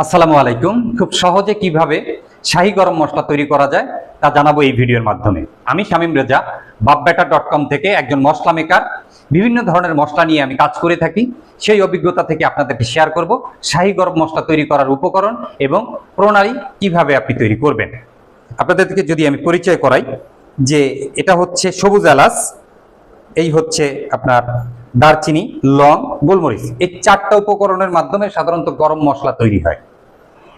আসসালামু আলাইকুম। খুব সহজে কীভাবে শাহি গরম মশলা তৈরি করা যায় তা জানাব এই ভিডিওর মাধ্যমে। আমি শামীম রেজা বাপবেটা ডট কম থেকে একজন মশলা মেকার। বিভিন্ন ধরনের মশলা নিয়ে আমি কাজ করে থাকি। সেই অভিজ্ঞতা থেকে আপনাদেরকে শেয়ার করব। শাহি গরম মশলা তৈরি করার উপকরণ এবং প্রণালী কীভাবে আপনি তৈরি করবেন। আপনাদেরকে যদি আমি পরিচয় করাই যে এটা হচ্ছে সবুজ এলাচ, এই হচ্ছে আপনার দারচিনি, লং, গোলমরিচ এই চারটা উপকরণের মাধ্যমে সাধারণত গরম মশলা তৈরি হয়।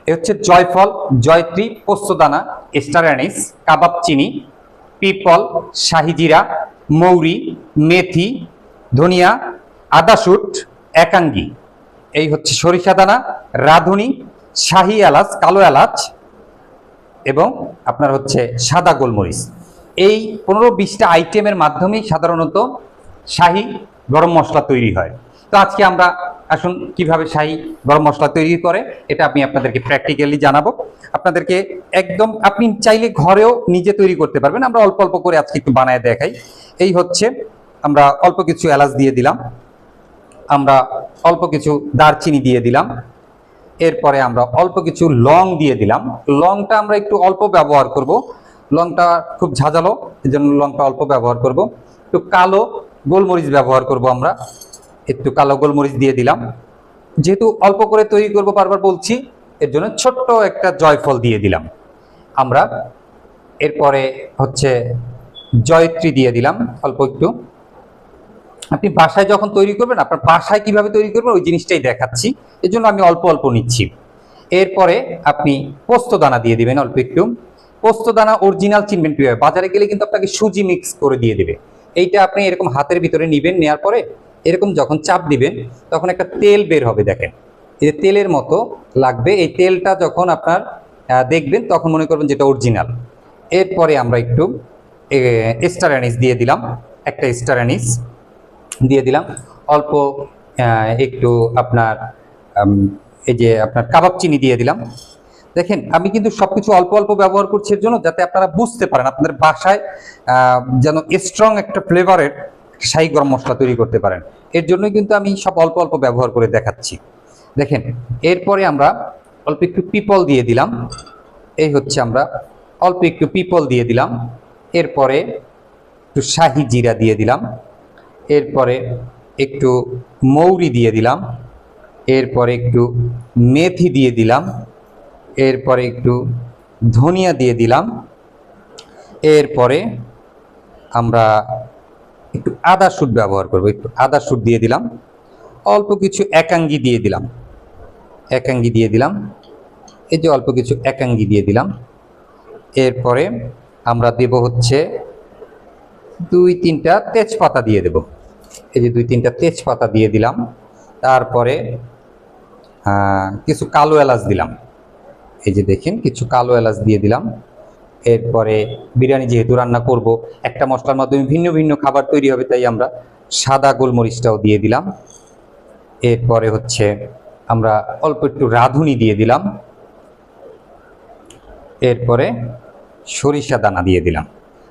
এ হচ্ছে জয়ফল, জয়ত্রী, পোস্তদানা স্টারানিস কাবাব চিনি, পিপল শাহিজিরা মৌরি, মেথি, ধনিয়া আদাশুট একাঙ্গি। এই হচ্ছে সরিষা দানা, রাঁধুনি, শাহি এলাচ, কালো এলাচ এবং আপনার হচ্ছে সাদা গোলমরিচ। এই পনেরো বিশটা আইটেমের মাধ্যমেই সাধারণত শাহি গরম মশলা তৈরি হয়। তো আজকে আমরা আসুন কীভাবে শাহি গরম মশলা তৈরি করে, এটা আমি আপনাদেরকে প্র্যাকটিক্যালি জানাব। আপনাদেরকে একদম, আপনি চাইলে ঘরেও নিজে তৈরি করতে পারবেন। আমরা অল্প অল্প করে আজকে একটু বানায় দেখাই। এই হচ্ছে, আমরা অল্প কিছু এলাচ দিয়ে দিলাম। আমরা অল্প কিছু দারচিনি দিয়ে দিলাম। এরপরে আমরা অল্প কিছু লং দিয়ে দিলাম। লংটা আমরা একটু অল্প ব্যবহার করব। লংটা খুব ঝাঁঝালো এই জন্য লংটা অল্প ব্যবহার করব। একটু কালো গোলমরিচ ব্যবহার করব আমরা। একটু কালো গোলমরিচ দিয়ে দিলাম। যেহেতু অল্প করে তৈরি করব বারবার বলছি, এর জন্য ছোট্ট একটা জয়ফল দিয়ে দিলাম। আমরা এরপরে হচ্ছে জয়ত্রী দিয়ে দিলাম, অল্প একটু। আপনি বাসায় যখন তৈরি করবেন, আপনার বাসায় কীভাবে তৈরি করবেন, ওই জিনিসটাই দেখাচ্ছি। এই জন্য আমি অল্প অল্প নিচ্ছি। এরপরে আপনি পোস্ত দানা দিয়ে দিবেন অল্প একটু। পোস্ত দানা অরিজিনাল চিনবেন কীভাবে? বাজারে গেলে কিন্তু আপনাকে সুজি মিক্স করে দিয়ে দেবে। এইটা আপনি এরকম হাতের ভিতরে নিবেন নেওয়ার পরে এরকম যখন চাপ দিবেন, তখন একটা তেল বের হবে, দেখেন। এই তেলের মতো লাগবে। এই তেলটা যখন আপনার দেখবেন, তখন মনে করবেন যেটা অরিজিনাল এরপরে আমরা একটু স্টার অ্যানিস দিয়ে দিলাম। একটা স্টার অ্যানিস দিয়ে দিলাম। অল্প একটু আপনার এই যে আপনার কাবাব চিনি দিয়ে দিলাম। দেখেন, আমি কিন্তু সবকিছু অল্প অল্প ব্যবহার করছি, এর জন্য যাতে আপনারা বুঝতে পারেন, আপনাদের বাসায় যেন স্ট্রং একটা ফ্লেভারের শাহী গরম মশলা তৈরি করতে পারেন। এর জন্যই কিন্তু আমি সব অল্প অল্প ব্যবহার করে দেখাচ্ছি। দেখেন, এরপরে আমরা অল্প একটু পিপল দিয়ে দিলাম। এই হচ্ছে আমরা অল্প একটু পিপল দিয়ে দিলাম। এরপরে একটু শাহি জিরা দিয়ে দিলাম। এরপরে একটু মৌরি দিয়ে দিলাম। এরপরে একটু মেথি দিয়ে দিলাম। এরপরে একটু ধনিয়া দিয়ে দিলাম। এরপরে আমরা একটু আদা শুট ব্যবহার করব, একটু আদা শুট দিয়ে দিলাম। অল্প কিছু একাঙ্গি দিয়ে দিলাম। একাঙ্গি দিয়ে দিলাম। এই যে অল্প কিছু একাঙ্গি দিয়ে দিলাম। এরপরে আমরা দেব হচ্ছে দুই তিনটা তেজপাতা দিয়ে দেব। এই যে দুই তিনটা তেজপাতা দিয়ে দিলাম। তারপরে কিছু কালো এলাচ দিলাম। এই যে দেখেন, কিছু কালো এলাচ দিয়ে দিলাম। এরপরে বিরিয়ানি যেহেতু রান্না করব, একটা মশলার মাধ্যমে ভিন্ন ভিন্ন খাবার তৈরি হবে, তাই আমরা সাদা গোলমরিচটাও দিয়ে দিলাম। এরপরে হচ্ছে আমরা অল্প একটু রাঁধুনি দিয়ে দিলাম। এরপরে সরিষা দানা দিয়ে দিলাম।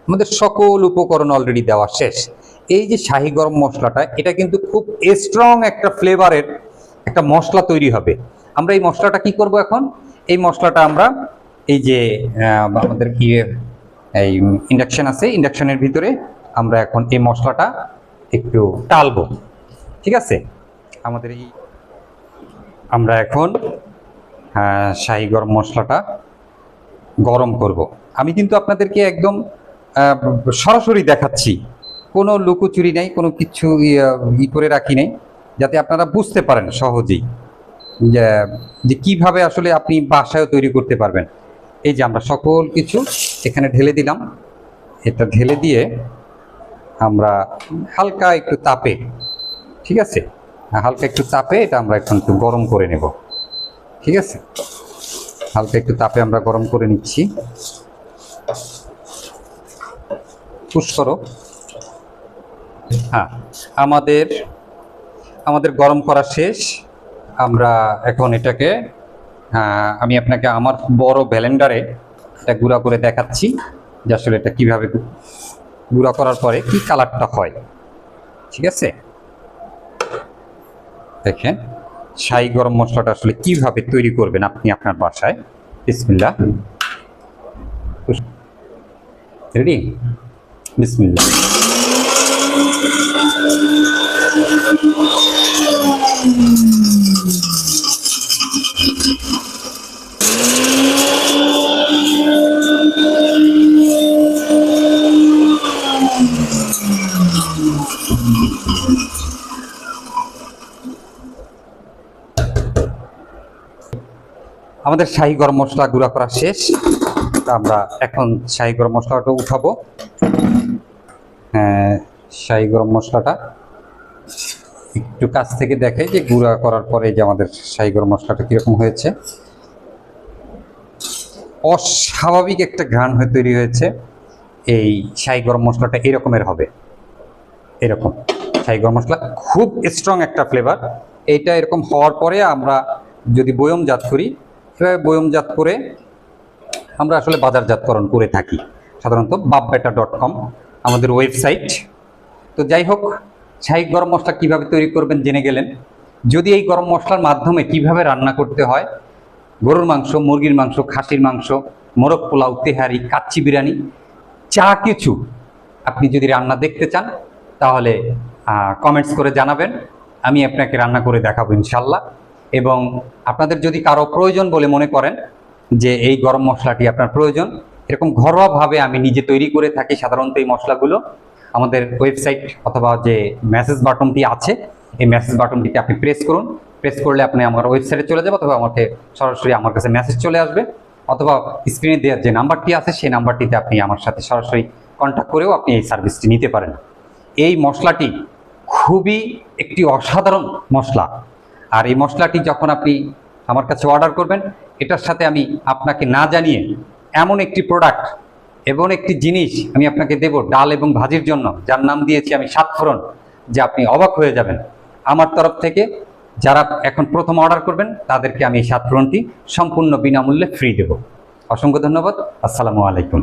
আমাদের সকল উপকরণ অলরেডি দেওয়া শেষ। এই যে শাহি গরম মশলাটা, এটা কিন্তু খুব স্ট্রং একটা ফ্লেভারের একটা মশলা তৈরি হবে। আমরা এই মশলাটা কি করব এখন? এই মশলাটা আমরা এই যে আমাদের কি এই ইন্ডাকশন আছে ইন্ডাকশনের ভিতরে আমরা এখন এই মশলাটা একটু টালবো। ঠিক আছে? আমাদের এই, আমরা এখন শাহি গরম মশলাটা গরম করব। আমি কিন্তু আপনাদেরকে একদম সরাসরি দেখাচ্ছি। কোনো লুকোচুরি নেই, কোনো কিছু ই করে রাখি নেই, যাতে আপনারা বুঝতে পারেন সহজেই। যে কীভাবে আসলে আপনি বাসায় তৈরি করতে পারবেন। এই যে আমরা সকল কিছু এখানে ঢেলে দিলাম। এটা ঢেলে দিয়ে আমরা হালকা একটু তাপে, ঠিক আছে? হালকা একটু তাপে এটা আমরা এখন একটু গরম করে নেব, ঠিক আছে? হালকা একটু তাপে আমরা গরম করে নিচ্ছি। পুশ করো হ্যাঁ আমাদের আমাদের গরম করা শেষ। আমরা এখন এটাকে আমি আপনাকে আমার বড় ব্যালেন্ডারে এটা গুঁড়া করে দেখাচ্ছি যে আসলে এটা কীভাবে গুঁড়া করার পরে কি কালারটা হয়। ঠিক আছে? দেখেন, শাহি গরম মশলাটা আসলে কীভাবে তৈরি করবেন আপনি আপনার বাসায়। বিসমিল্লাহ। রেডি? বিসমিল্লাহ। আমাদের শাহি গরম মশলা গুঁড়া করা শেষ। আমরা এখন শাহি গরম মশলাটা উঠাবো। শাহি গরম মশলাটা একটু কাছ থেকে দেখে যে গুঁড়া করার পরে যে আমাদের শাহি গরম মশলাটা কীরকম হয়েছে। অস্বাভাবিক একটা ঘ্রাণ হয়ে তৈরি হয়েছে। এই শাহি গরম মশলাটা এরকমের হবে। এরকম। শাহি গরম মশলা খুব স্ট্রং একটা ফ্লেভার এইটা এরকম হওয়ার পরে আমরা যদি বয়মজাত করি বয়মজাত করে আমরা আসলে বাজারজাতকরণ করে থাকি। সাধারণত বাপবেটা ডট কম আমাদের ওয়েবসাইট তো যাই হোক শাহি গরম মশলা কীভাবে তৈরি করবেন জেনে গেলেন। যদি এই গরম মশলার মাধ্যমে কীভাবে রান্না করতে হয়, গরুর মাংস, মুরগির মাংস, খাসির মাংস, মোরগ পোলাও, তেহারি, কাচ্চি বিরিয়ানি চা কিছু আপনি যদি রান্না দেখতে চান, তাহলে কমেন্টস করে জানাবেন। আমি আপনাকে রান্না করে দেখাবো ইনশাল্লাহ এবং আপনাদের যদি কারও প্রয়োজন বলে মনে করেন যে এই গরম মশলাটি আপনার প্রয়োজন, এরকম ঘরোয়াভাবে আমি নিজে তৈরি করে থাকি সাধারণত এই মশলাগুলো আমাদের ওয়েবসাইট অথবা যে মেসেজ বাটনটি আছে, এই মেসেজ বাটনটিতে আপনি প্রেস করুন। প্রেস করলে আপনি আমার ওয়েবসাইটে চলে যাবে অথবা আমাকে সরাসরি আমার কাছে মেসেজ চলে আসবে। অথবা স্ক্রিনে দেওয়ার যে নাম্বারটি আছে, সেই নাম্বারটিতে আপনি আমার সাথে সরাসরি কন্ট্যাক্ট করেও আপনি এই সার্ভিসটি নিতে পারেন। এই মশলাটি খুবই একটি অসাধারণ মশলা। আর এই মশলাটি যখন আপনি আমার কাছে অর্ডার করবেন, এটার সাথে আমি আপনাকে না জানিয়ে এমন একটি প্রোডাক্ট এমন একটি জিনিস আমি আপনাকে দেব, ডাল এবং ভাজির জন্য, যার নাম দিয়েছি আমি সাতফোড়ন যে আপনি অবাক হয়ে যাবেন। আমার তরফ থেকে যারা এখন প্রথম অর্ডার করবেন, তাদেরকে আমি এই সাতফোড়নটি সম্পূর্ণ বিনামূল্যে ফ্রি দেব। অসংখ্য ধন্যবাদ। আসসালামু আলাইকুম।